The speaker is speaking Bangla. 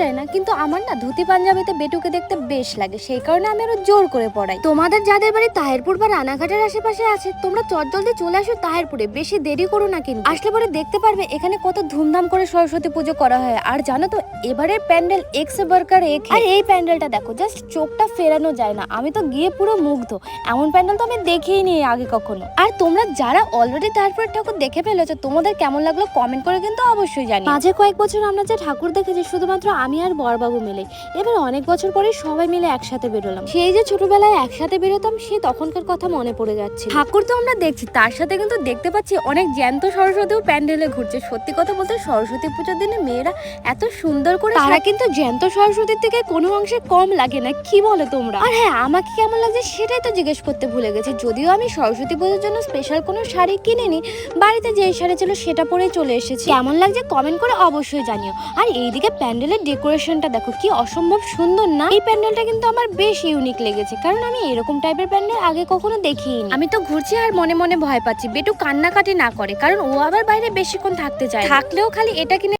যায় না, কিন্তু আমার না ধুতি পাঞ্জাবিতে বেটুকে দেখতে বেশ লাগে, সেই কারণে আমি আরও জোর করে পড়াই তোমাদের যাদের বাড়ি তাহেরপুর বা রানাঘাটের আশেপাশে আছে, তোমরা চটজলদি চলে আসো তাহেরপুরে, বেশি দেরি করো না কিন্তু। আসলে পরে দেখতে পারবে, এখানে কত ধুমধাম করে সরস্বতী পুজো করা হয়। আর জানো তো এবারের প্যান্ডেল এক্স বার্কার এক আর এই প্যান্ডেলটা দেখো জাস্ট চোখটা ফেরানো যায় না, আমি তো গিয়ে পুরো মুগ্ধ। এমন প্যান্ডেল তো আমি দেখেই নি আগে কখনো। আর তোমরা যারা অলরেডি তারপর ঠাকুর দেখে ফেলেছো, তোমাদের কেমন লাগল কমেন্ট করে কিন্তু অবশ্যই জানি মাঝে কয়েক বছর আমরা যে ঠাকুর দেখেছি, শুধুমাত্র আমি আর বরবাবু মিলে। এবার অনেক বছর পরে সবাই মিলে একসাথে বেরোলাম। সেই যে ছোটবেলায় একসাথে বেরোতাম সে তখনকার কথা মনে পড়ে যাচ্ছে। ঠাকুর তো আমরা দেখছি তার সাথে কিন্তু দেখতে পাচ্ছি অনেক জ্যান্ত সরস্বতীও প্যান্ডেলে ঘুরছে। সত্যি কথা বলতে সরস্বতী পুজোর দিনে মেয়েরা এত সুন্দর করে তারা কিন্তু জ্যান্ত সরস্বতীর থেকে কোনো অংশে কম লাগে না কি বলে তোমরা? আর হ্যাঁ আমাকে কেমন লাগছে সেটাই তো জিজ্ঞেস করতে ভুলে গেছে। যদিও আমি সরস্বতী পুজোর জন্য স্পেশাল কোনো শাড়ি কিনিনি বাড়িতে যে শাড়ি ছিল সেটা পরে চলে এসেছি। কেমন লাগছে কমেন্ট করে অবশ্যই জানিও। আর এইদিকে প্যান্ডেলের ডেকোরেশনটা দেখো কি অসম্ভব সুন্দর না? এই প্যান্ডেলটা কিন্তু আমার বেশ ইউনিক লেগেছে কারণ আমি এরকম টাইপের প্যান্ডেল আগে কখনো দেখিনি। আমি তো ঘুরছি আর মনে মনে ভয় পাচ্ছি বেটু কান্নাকাটি না করে কারণ ও আবার বাইরে বেশিক্ষণ থাকতে চায় থাকলেও খালি এটা কিনে